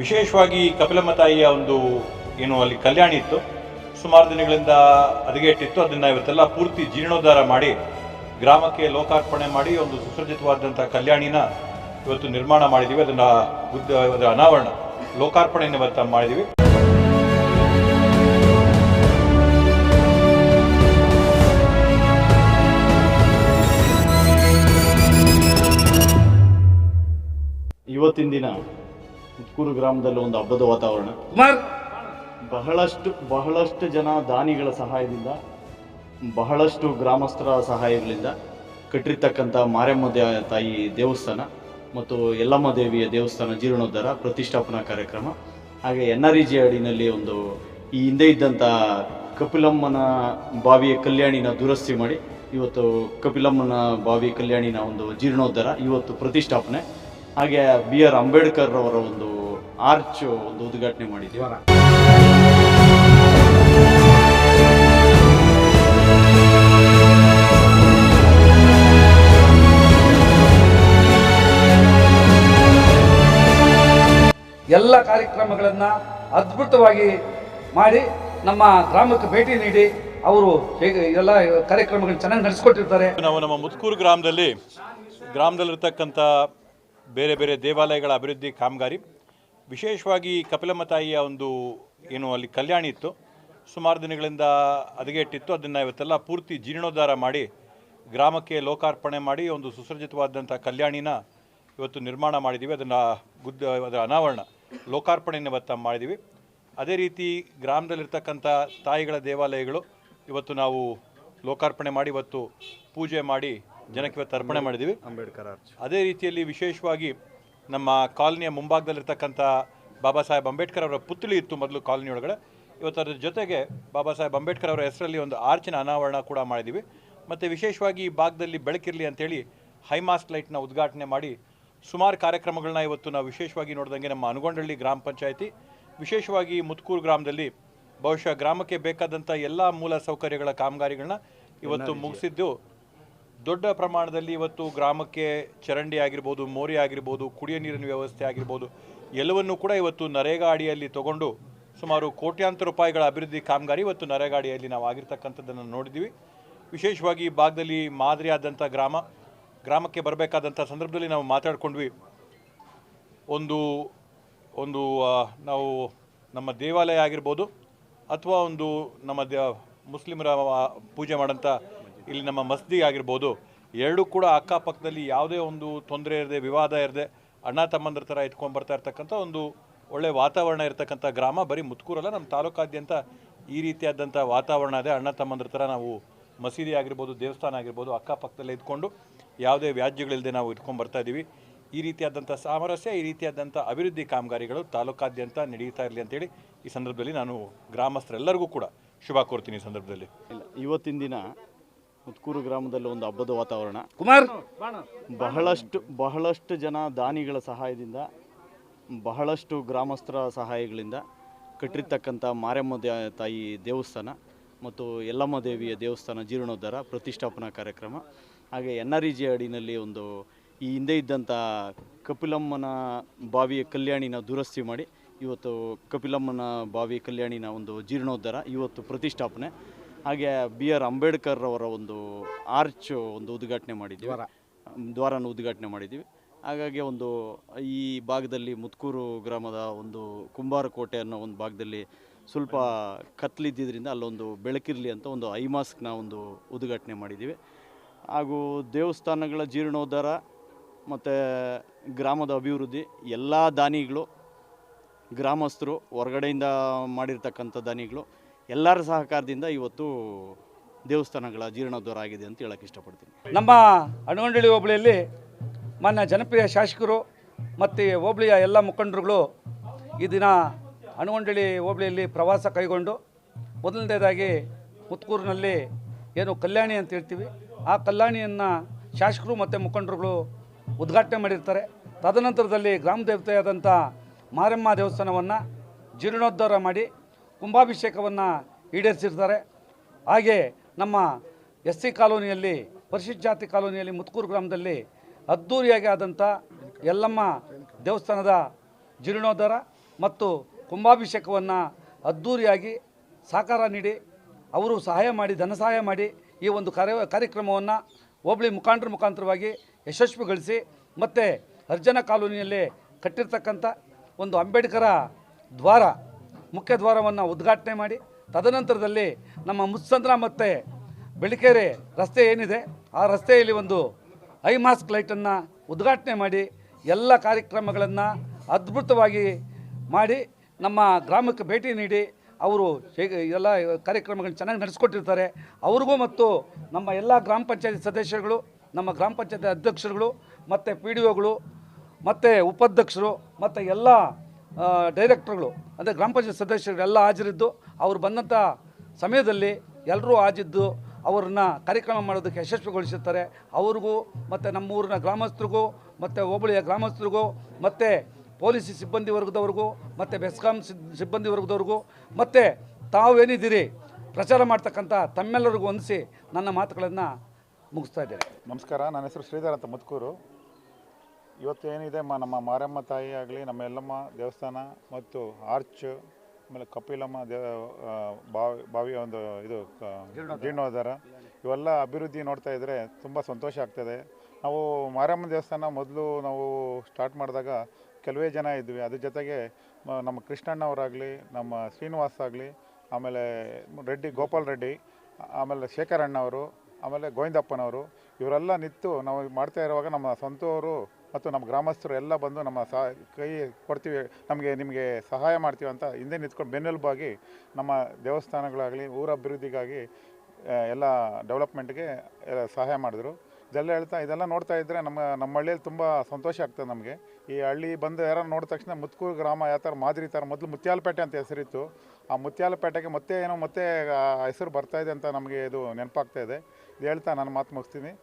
ವಿಶೇಷವಾಗಿ ಕಪಿಲಮ್ಮ ತಾಯಿಯ ಒಂದು, ಏನು ಅಲ್ಲಿ ಕಲ್ಯಾಣಿ ಇತ್ತು. ಸುಮಾರು ದಿನಗಳಿಂದ ಹದಗೆಟ್ಟಿತ್ತು. ಅದನ್ನು ಇವತ್ತೆಲ್ಲ ಪೂರ್ತಿ ಜೀರ್ಣೋದ್ಧಾರ ಮಾಡಿ, ಗ್ರಾಮಕ್ಕೆ ಲೋಕಾರ್ಪಣೆ ಮಾಡಿ, ಒಂದು ಸುಸಜ್ಜಿತವಾದಂಥ ಕಲ್ಯಾಣಿನ ಇವತ್ತು ನಿರ್ಮಾಣ ಮಾಡಿದ್ದೀವಿ ಅದನ್ನು ಬುದ್ಧ ಅದರ ಅನಾವರಣ ಲೋಕಾರ್ಪಣೆಯನ್ನು ಇವತ್ತು ಮಾಡಿದ್ದೀವಿ ಇವತ್ತಿನ ದಿನ ಮುತ್ಕೂರು ಗ್ರಾಮದಲ್ಲಿ ಒಂದು ಹಬ್ಬದ ವಾತಾವರಣ. ಬಹಳಷ್ಟು ಬಹಳಷ್ಟು ಜನ ದಾನಿಗಳ ಸಹಾಯದಿಂದ ಬಹಳಷ್ಟು ಗ್ರಾಮಸ್ಥರ ಸಹಾಯಗಳಿಂದ ಕಟ್ಟಿರ್ತಕ್ಕಂಥ ಮಾರಮ್ಮ ತಾಯಿ ದೇವಸ್ಥಾನ ಮತ್ತು ಯಲ್ಲಮ್ಮ ದೇವಿಯ ದೇವಸ್ಥಾನ ಜೀರ್ಣೋದ್ಧಾರ ಪ್ರತಿಷ್ಠಾಪನಾ ಕಾರ್ಯಕ್ರಮ. ಹಾಗೆ ಎನ್ ಆರ್ ಇ ಜಿ ಅಡಿನಲ್ಲಿ ಒಂದು ಈ ಹಿಂದೆ ಇದ್ದಂಥ ಕಪಿಲಮ್ಮನ ಬಾವಿಯ ಕಲ್ಯಾಣಿನ ದುರಸ್ತಿ ಮಾಡಿ ಇವತ್ತು ಕಪಿಲಮ್ಮನ ಬಾವಿ ಕಲ್ಯಾಣಿನ ಒಂದು ಜೀರ್ಣೋದ್ಧಾರ ಇವತ್ತು ಪ್ರತಿಷ್ಠಾಪನೆ. ಹಾಗೆ ಬಿ ಆರ್ ಅಂಬೇಡ್ಕರ್ ಅವರ ಒಂದು ಆರ್ಚ್ ಒಂದು ಉದ್ಘಾಟನೆ ಮಾಡಿದ್ವಿ ಎಲ್ಲ ಕಾರ್ಯಕ್ರಮಗಳನ್ನು ಅದ್ಭುತವಾಗಿ ಮಾಡಿ ನಮ್ಮ ಗ್ರಾಮಕ್ಕೆ ಭೇಟಿ ನೀಡಿ ಅವರು ಹೇಗೆ ಎಲ್ಲ ಕಾರ್ಯಕ್ರಮಗಳನ್ನ ಚೆನ್ನಾಗಿ ನಡೆಸ್ಕೊಟ್ಟಿರ್ತಾರೆ. ನಾವು ನಮ್ಮ ಮುತ್ಕೂರು ಗ್ರಾಮದಲ್ಲಿ ಗ್ರಾಮದಲ್ಲಿರ್ತಕ್ಕಂಥ ಬೇರೆ ಬೇರೆ ದೇವಾಲಯಗಳ ಅಭಿವೃದ್ಧಿ ಕಾಮಗಾರಿ. ವಿಶೇಷವಾಗಿ ಕಪಿಲಮ್ಮ ತಾಯಿಯ ಒಂದು ಏನು ಅಲ್ಲಿ ಕಲ್ಯಾಣಿ ಇತ್ತು. ಸುಮಾರು ದಿನಗಳಿಂದ ಹದಗೆಟ್ಟಿತ್ತು. ಅದನ್ನು ಇವತ್ತೆಲ್ಲ ಪೂರ್ತಿ ಜೀರ್ಣೋದ್ಧಾರ ಮಾಡಿ, ಗ್ರಾಮಕ್ಕೆ ಲೋಕಾರ್ಪಣೆ ಮಾಡಿ, ಒಂದು ಸುಸಜ್ಜಿತವಾದಂಥ ಕಲ್ಯಾಣಿನ ಇವತ್ತು ನಿರ್ಮಾಣ ಮಾಡಿದ್ದೀವಿ ಅದನ್ನು ಗುದ್ದ, ಅದರ ಅನಾವರಣ ಲೋಕಾರ್ಪಣೆಯನ್ನು ಇವತ್ತು ಮಾಡಿದ್ದೀವಿ ಅದೇ ರೀತಿ ಗ್ರಾಮದಲ್ಲಿರ್ತಕ್ಕಂಥ ತಾಯಿಗಳ ದೇವಾಲಯಗಳು ಇವತ್ತು ನಾವು ಲೋಕಾರ್ಪಣೆ ಮಾಡಿ, ಇವತ್ತು ಪೂಜೆ ಮಾಡಿ ಜನಕ್ಕೆ ಇವತ್ತು ಅರ್ಪಣೆ ಮಾಡಿದ್ದೀವಿ. ಅಂಬೇಡ್ಕರ್ ಆರ್ಚ್ ಅದೇ ರೀತಿಯಲ್ಲಿ ವಿಶೇಷವಾಗಿ ನಮ್ಮ ಕಾಲನಿಯ ಮುಂಭಾಗದಲ್ಲಿರ್ತಕ್ಕಂಥ ಬಾಬಾ ಸಾಹೇಬ್ ಅಂಬೇಡ್ಕರ್ ಅವರ ಪುತ್ಳಿ ಇತ್ತು ಮೊದಲು ಕಾಲನಿ ಒಳಗಡೆ. ಇವತ್ತು ಅದರ ಜೊತೆಗೆ ಬಾಬಾ ಸಾಹೇಬ್ ಅಂಬೇಡ್ಕರ್ ಅವರ ಹೆಸರಲ್ಲಿ ಒಂದು ಆರ್ಚಿನ ಅನಾವರಣ ಕೂಡ ಮಾಡಿದ್ದೀವಿ. ಮತ್ತು ವಿಶೇಷವಾಗಿ ಈ ಭಾಗದಲ್ಲಿ ಬೆಳಕಿರಲಿ ಅಂತೇಳಿ ಹೈಮಾಸ್ಟ್ ಲೈಟ್ನ ಉದ್ಘಾಟನೆ ಮಾಡಿ ಸುಮಾರು ಕಾರ್ಯಕ್ರಮಗಳನ್ನ ಇವತ್ತು ನಾವು ವಿಶೇಷವಾಗಿ ನೋಡಿದಂಗೆ ನಮ್ಮ ಅನುಗೊಂಡಳ್ಳಿ ಗ್ರಾಮ ಪಂಚಾಯಿತಿ. ವಿಶೇಷವಾಗಿ ಮುತ್ಕೂರು ಗ್ರಾಮದಲ್ಲಿ ಬಹುಶಃ ಗ್ರಾಮಕ್ಕೆ ಬೇಕಾದಂಥ ಎಲ್ಲ ಮೂಲ ಸೌಕರ್ಯಗಳ ಕಾಮಗಾರಿಗಳನ್ನ ಇವತ್ತು ಮುಗಿಸಿದ್ದು ದೊಡ್ಡ ಪ್ರಮಾಣದಲ್ಲಿ ಇವತ್ತು ಗ್ರಾಮಕ್ಕೆ ಚರಂಡಿ ಆಗಿರ್ಬೋದು, ಮೋರಿ ಆಗಿರ್ಬೋದು, ಕುಡಿಯೋ ನೀರಿನ ವ್ಯವಸ್ಥೆ ಆಗಿರ್ಬೋದು, ಎಲ್ಲವನ್ನೂ ಕೂಡ ಇವತ್ತು ನರೇಗಾ ಅಡಿಯಲ್ಲಿ ತಗೊಂಡು ಸುಮಾರು ಕೋಟ್ಯಾಂತರ ರೂಪಾಯಿಗಳ ಅಭಿವೃದ್ಧಿ ಕಾಮಗಾರಿ ಇವತ್ತು ನರೇಗಾ ಅಡಿಯಲ್ಲಿ ನಾವು ಆಗಿರ್ತಕ್ಕಂಥದ್ದನ್ನು ನೋಡಿದ್ದೀವಿ. ವಿಶೇಷವಾಗಿ ಈ ಭಾಗದಲ್ಲಿ ಮಾದರಿಯಾದಂಥ ಗ್ರಾಮ, ಗ್ರಾಮಕ್ಕೆ ಬರಬೇಕಾದಂಥ ಸಂದರ್ಭದಲ್ಲಿ ನಾವು ಮಾತಾಡ್ಕೊಂಡ್ವಿ. ಒಂದು ಒಂದು ನಾವು ನಮ್ಮ ದೇವಾಲಯ ಆಗಿರ್ಬೋದು, ಅಥವಾ ಒಂದು ನಮ್ಮ ದ, ಮುಸ್ಲಿಮರ ಪೂಜೆ ಮಾಡೋಂಥ ಇಲ್ಲಿ ನಮ್ಮ ಮಸ್ದಿ ಆಗಿರ್ಬೋದು. ಎರಡೂ ಕೂಡ ಅಕ್ಕಪಕ್ಕದಲ್ಲಿ ಯಾವುದೇ ಒಂದು ತೊಂದರೆ ಇರದೆ, ವಿವಾದ ಇರದೆ, ಅಣ್ಣ ತಮ್ಮಂದ್ರ ಥರ ಇಟ್ಕೊಂಡು ಬರ್ತಾ ಇರ್ತಕ್ಕಂಥ ಒಂದು ಒಳ್ಳೆ ವಾತಾವರಣ ಇರತಕ್ಕಂಥ ಗ್ರಾಮ, ಬರೀ ಮುತ್ಕೂರಲ್ಲ, ನಮ್ಮ ತಾಲೂಕಾದ್ಯಂತ ಈ ರೀತಿಯಾದಂಥ ವಾತಾವರಣ ಇದೆ. ಅಣ್ಣ ತಮ್ಮಂದ್ರ ಥರ ನಾವು ಮಸೀದಿ ಆಗಿರ್ಬೋದು, ದೇವಸ್ಥಾನ ಆಗಿರ್ಬೋದು, ಅಕ್ಕಪಕ್ಕದಲ್ಲೇ ಇದ್ಕೊಂಡು ಯಾವುದೇ ವ್ಯಾಜ್ಯಗಳಿಲ್ಲದೆ ನಾವು ಇಟ್ಕೊಂಡು ಬರ್ತಾ ಇದ್ದೀವಿ ಈ ರೀತಿಯಾದಂಥ ಸಾಮರಸ್ಯ, ಈ ರೀತಿಯಾದಂಥ ಅಭಿವೃದ್ಧಿ ಕಾಮಗಾರಿಗಳು ತಾಲೂಕಾದ್ಯಂತ ನಡೀತಾ ಇರಲಿ ಅಂತೇಳಿ ಈ ಸಂದರ್ಭದಲ್ಲಿ ನಾನು ಗ್ರಾಮಸ್ಥರೆಲ್ಲರಿಗೂ ಕೂಡ ಶುಭ ಕೋರ್ತೀನಿ ಈ ಸಂದರ್ಭದಲ್ಲಿ. ಇಲ್ಲ, ಇವತ್ತಿನ ದಿನ ಮುತ್ಕೂರು ಗ್ರಾಮದಲ್ಲಿ ಒಂದು ಹಬ್ಬದ ವಾತಾವರಣ. ಕುಮಾರ್! ಬಹಳಷ್ಟು ಬಹಳಷ್ಟು ಜನ ದಾನಿಗಳ ಸಹಾಯದಿಂದ ಬಹಳಷ್ಟು ಗ್ರಾಮಸ್ಥರ ಸಹಾಯಗಳಿಂದ ಕಟ್ಟಿರ್ತಕ್ಕಂಥ ಮಾರಮ್ಮ ದೇ- ತಾಯಿ ದೇವಸ್ಥಾನ ಮತ್ತು ಯಲ್ಲಮ್ಮ ದೇವಿಯ ದೇವಸ್ಥಾನ ಜೀರ್ಣೋದ್ಧಾರ ಪ್ರತಿಷ್ಠಾಪನಾ ಕಾರ್ಯಕ್ರಮ. ಹಾಗೆ ಎನ್ ಆರ್ ಇ ಜಿ ಅಡಿನಲ್ಲಿ ಒಂದು ಈ ಹಿಂದೆ ಇದ್ದಂಥ ಕಪಿಲಮ್ಮನ ಬಾವಿಯ ಕಲ್ಯಾಣಿನ ದುರಸ್ತಿ ಮಾಡಿ ಇವತ್ತು ಕಪಿಲಮ್ಮನ ಬಾವಿ ಕಲ್ಯಾಣಿನ ಒಂದು ಜೀರ್ಣೋದ್ಧಾರ ಇವತ್ತು ಪ್ರತಿಷ್ಠಾಪನೆ. ಹಾಗೆ ಬಿ ಆರ್ ಅಂಬೇಡ್ಕರ್ ಅವರ ಒಂದು ಆರ್ಚ್ ಒಂದು ಉದ್ಘಾಟನೆ ಮಾಡಿದ್ವಿ. ದ್ವಾರನ ಉದ್ಘಾಟನೆ ಮಾಡಿದ್ವಿ. ಹಾಗಾಗಿ ಒಂದು ಈ ಭಾಗದಲ್ಲಿ ಮುತ್ಕೂರು ಗ್ರಾಮದ ಒಂದು ಕುಂಬಾರ ಕೋಟೆ ಅನ್ನೋ ಒಂದು ಭಾಗದಲ್ಲಿ ಸ್ವಲ್ಪ ಕತ್ಲಿದ್ದಿದ್ದರಿಂದ ಅಲ್ಲೊಂದು ಬೆಳಕಿರಲಿ ಅಂತ ಒಂದು ಐ ಮಾಸ್ಕ್ನ ಒಂದು ಉದ್ಘಾಟನೆ ಮಾಡಿದ್ದೀವಿ. ಹಾಗೂ ದೇವಸ್ಥಾನಗಳ ಜೀರ್ಣೋದ್ಧಾರ ಮತ್ತು ಗ್ರಾಮದ ಅಭಿವೃದ್ಧಿ ಎಲ್ಲ ದಾನಿಗಳು ಗ್ರಾಮಸ್ಥರು ಹೊರಗಡೆಯಿಂದ ಮಾಡಿರ್ತಕ್ಕಂಥ ದಾನಿಗಳು ಎಲ್ಲರ ಸಹಕಾರದಿಂದ ಇವತ್ತು ದೇವಸ್ಥಾನಗಳ ಜೀರ್ಣೋದ್ಧಾರ ಆಗಿದೆ ಅಂತ ಹೇಳಕ್ಕೆ ಇಷ್ಟಪಡ್ತೀನಿ. ನಮ್ಮ ಅಣಗೊಂಡಳ್ಳಿ ಹೋಬಳಿಯಲ್ಲಿ ಮಾನ್ಯ ಜನಪ್ರಿಯ ಶಾಸಕರು ಮತ್ತು ಹೋಬಳಿಯ ಎಲ್ಲ ಮುಖಂಡರುಗಳು ಈ ದಿನ ಅಣಗೊಂಡಳ್ಳಿ ಹೋಬಳಿಯಲ್ಲಿ ಪ್ರವಾಸ ಕೈಗೊಂಡು ಮೊದಲನೇದಾಗಿ ಮುತ್ಕೂರಿನಲ್ಲಿ ಏನು ಕಲ್ಯಾಣಿ ಅಂತ ಹೇಳ್ತೀವಿ. ಆ ಕಲ್ಯಾಣಿಯನ್ನು ಶಾಸಕರು ಮತ್ತು ಮುಖಂಡರುಗಳು ಉದ್ಘಾಟನೆ ಮಾಡಿರ್ತಾರೆ. ತದನಂತರದಲ್ಲಿ ಗ್ರಾಮ ದೇವತೆಯಾದಂಥ ಮಾರಮ್ಮ ದೇವಸ್ಥಾನವನ್ನು ಜೀರ್ಣೋದ್ಧಾರ ಮಾಡಿ ಕುಂಭಾಭಿಷೇಕವನ್ನು ಈಡೇರಿಸಿರ್ತಾರೆ. ಹಾಗೆ ನಮ್ಮ ಎಸ್ ಸಿ ಕಾಲೋನಿಯಲ್ಲಿ, ಪರಿಶಿಷ್ಟ ಜಾತಿ ಕಾಲೋನಿಯಲ್ಲಿ ಮುತ್ಕೂರು ಗ್ರಾಮದಲ್ಲಿ ಅದ್ದೂರಿಯಾಗಿ ಆದಂಥ ಯಲ್ಲಮ್ಮ ದೇವಸ್ಥಾನದ ಜೀರ್ಣೋದ್ಧಾರ ಮತ್ತು ಕುಂಭಾಭಿಷೇಕವನ್ನು ಅದ್ಧೂರಿಯಾಗಿ ಸಹಕಾರ ನೀಡಿ, ಅವರು ಸಹಾಯ ಮಾಡಿ, ಧನ ಸಹಾಯ ಮಾಡಿ ಈ ಒಂದು ಕಾರ್ಯ, ಕಾರ್ಯಕ್ರಮವನ್ನು ಹೋಬಳಿ ಮುಖಾಂತರ ಮುಖಾಂತರವಾಗಿ ಯಶಸ್ವಿಗೊಳಿಸಿ ಮತ್ತು ಅರ್ಜನ ಕಾಲೋನಿಯಲ್ಲಿ ಕಟ್ಟಿರ್ತಕ್ಕಂಥ ಒಂದು ಅಂಬೇಡ್ಕರ ದ್ವಾರ ಮುಖ್ಯ ದ್ವಾರವನ್ನು ಉದ್ಘಾಟನೆ ಮಾಡಿ, ತದನಂತರದಲ್ಲಿ ನಮ್ಮ ಮುತ್ಸಂದ್ರ ಮತ್ತು ಬೆಳಿಕೆರೆ ರಸ್ತೆ ಏನಿದೆ, ಆ ರಸ್ತೆಯಲ್ಲಿ ಒಂದು ಐ ಮಾಸ್ಕ್ ಲೈಟನ್ನು ಉದ್ಘಾಟನೆ ಮಾಡಿ, ಎಲ್ಲ ಕಾರ್ಯಕ್ರಮಗಳನ್ನು ಅದ್ಭುತವಾಗಿ ಮಾಡಿ, ನಮ್ಮ ಗ್ರಾಮಕ್ಕೆ ಭೇಟಿ ನೀಡಿ, ಅವರು ಎಲ್ಲ ಕಾರ್ಯಕ್ರಮಗಳನ್ನ ಚೆನ್ನಾಗಿ ನಡೆಸ್ಕೊಟ್ಟಿರ್ತಾರೆ. ಅವ್ರಿಗೂ ಮತ್ತು ನಮ್ಮ ಎಲ್ಲ ಗ್ರಾಮ ಪಂಚಾಯತಿ ಸದಸ್ಯರುಗಳು, ನಮ್ಮ ಗ್ರಾಮ ಪಂಚಾಯತಿ ಅಧ್ಯಕ್ಷರುಗಳು, ಮತ್ತು ಪಿ ಡಿ ಒಗಳು, ಮತ್ತು ಉಪಾಧ್ಯಕ್ಷರು, ಮತ್ತು ಎಲ್ಲ ಡೈರೆಕ್ಟರ್ಗಳು ಅಂದರೆ ಗ್ರಾಮ ಪಂಚಾಯತ್ ಸದಸ್ಯರು ಎಲ್ಲ ಹಾಜರಿದ್ದು, ಅವರು ಬಂದಂಥ ಸಮಯದಲ್ಲಿ ಎಲ್ಲರೂ ಹಾಜಿದ್ದು, ಅವ್ರನ್ನ ಕಾರ್ಯಕ್ರಮ ಮಾಡೋದಕ್ಕೆ ಯಶಸ್ವಿಗೊಳಿಸುತ್ತಾರೆ. ಅವ್ರಿಗೂ, ಮತ್ತು ನಮ್ಮೂರಿನ ಗ್ರಾಮಸ್ಥರಿಗೂ, ಮತ್ತು ಹೋಬಳಿಯ ಗ್ರಾಮಸ್ಥರಿಗೂ, ಮತ್ತು ಪೊಲೀಸ್ ಸಿಬ್ಬಂದಿ ವರ್ಗದವ್ರಿಗೂ, ಮತ್ತು ಬೆಸ್ಕಾಂ ಸಿಬ್- ಸಿಬ್ಬಂದಿ ವರ್ಗದವ್ರಿಗೂ, ಮತ್ತು ತಾವೇನಿದ್ದೀರಿ, ಪ್ರಚಾರ ಮಾಡ್ತಕ್ಕಂಥ ತಮ್ಮೆಲ್ಲರಿಗೂ ಹೊಂದಿಸಿ ನನ್ನ ಮಾತುಗಳನ್ನು ಮುಗಿಸ್ತಾ ಇದ್ದೇನೆ. ನಮಸ್ಕಾರ, ನನ್ನ ಹೆಸರು ಶ್ರೀಧರ್ ಅಂತ ಮುತ್ಕೂರು. ಇವತ್ತು ಏನಿದೆ ಮ ನಮ್ಮ ಮಾರಮ್ಮ ತಾಯಿ ಆಗಲಿ ನಮ್ಮ ಎಲ್ಲಮ್ಮ ದೇವಸ್ಥಾನ ಮತ್ತು ಆರ್ಚ್ ಆಮೇಲೆ ಕಪಿಲಮ್ಮ ದೇವ ಬಾವಿ ಬಾವಿಯ ಒಂದು ಇದು ಜೀರ್ಣೋದ್ಧಾರ. ಇವೆಲ್ಲ ಅಭಿವೃದ್ಧಿ ನೋಡ್ತಾ ಇದ್ದರೆ ತುಂಬ ಸಂತೋಷ ಆಗ್ತದೆ. ನಾವು ಮಾರಮ್ಮ ದೇವಸ್ಥಾನ ಮೊದಲು ನಾವು ಸ್ಟಾರ್ಟ್ ಮಾಡಿದಾಗ ಕೆಲವೇ ಜನ ಇದ್ವಿ. ಅದ್ರ ಜೊತೆಗೆ ನಮ್ಮ ಕೃಷ್ಣಣ್ಣವರಾಗಲಿ ನಮ್ಮ ಶ್ರೀನಿವಾಸ್ ಆಗಲಿ ಆಮೇಲೆ ರೆಡ್ಡಿ ಗೋಪಾಲ್ ರೆಡ್ಡಿ ಆಮೇಲೆ ಶೇಖರಣ್ಣವರು ಆಮೇಲೆ ಗೋವಿಂದಪ್ಪನವರು ಇವರೆಲ್ಲ ನಿಂತು ನಾವು ಮಾಡ್ತಾ ಇರುವಾಗ ನಮ್ಮ ಸ್ವಂತವರು ಮತ್ತು ನಮ್ಮ ಗ್ರಾಮಸ್ಥರು ಎಲ್ಲ ಬಂದು ನಮ್ಮ ಸಹ ಕೈ ಕೊಡ್ತೀವಿ, ನಮಗೆ ನಿಮಗೆ ಸಹಾಯ ಮಾಡ್ತೀವಿ ಅಂತ ಹಿಂದೆ ನಿಂತ್ಕೊಂಡು ಬೆನ್ನೆಲುಬಾಗಿ ನಮ್ಮ ದೇವಸ್ಥಾನಗಳಾಗಲಿ, ಊರ ಅಭಿವೃದ್ಧಿಗಾಗಿ ಎಲ್ಲ ಡೆವಲಪ್ಮೆಂಟ್ಗೆ ಎಲ್ಲ ಸಹಾಯ ಮಾಡಿದ್ರು. ಇದೆಲ್ಲ ಹೇಳ್ತಾ, ಇದೆಲ್ಲ ನೋಡ್ತಾ ಇದ್ದರೆ ನಮ್ಮ ನಮ್ಮ ಹಳ್ಳಿಯಲ್ಲಿ ತುಂಬ ಸಂತೋಷ ಆಗ್ತದೆ ನಮಗೆ. ಈ ಹಳ್ಳಿ ಬಂದು ಯಾರು ನೋಡಿದ ತಕ್ಷಣ ಮುತ್ಕೂರು ಗ್ರಾಮ ಯಾವ ಥರ ಮಾದರಿ ಥರ, ಮೊದಲು ಮುತ್ಯಾಲಪೇಟೆ ಅಂತ ಹೆಸರಿತ್ತು. ಆ ಮುತ್ಯಾಲಪೇಟೆಗೆ ಮತ್ತೆ ಏನೋ ಮತ್ತೆ ಹೆಸರು ಬರ್ತಾ ಇದೆ ಅಂತ ನಮಗೆ ಇದು ನೆನಪಾಗ್ತಾ ಇದೆ. ಇದು ಹೇಳ್ತಾ, ನಾನು ಮಾತು ಮುಗಿಸ್ತೀನಿ.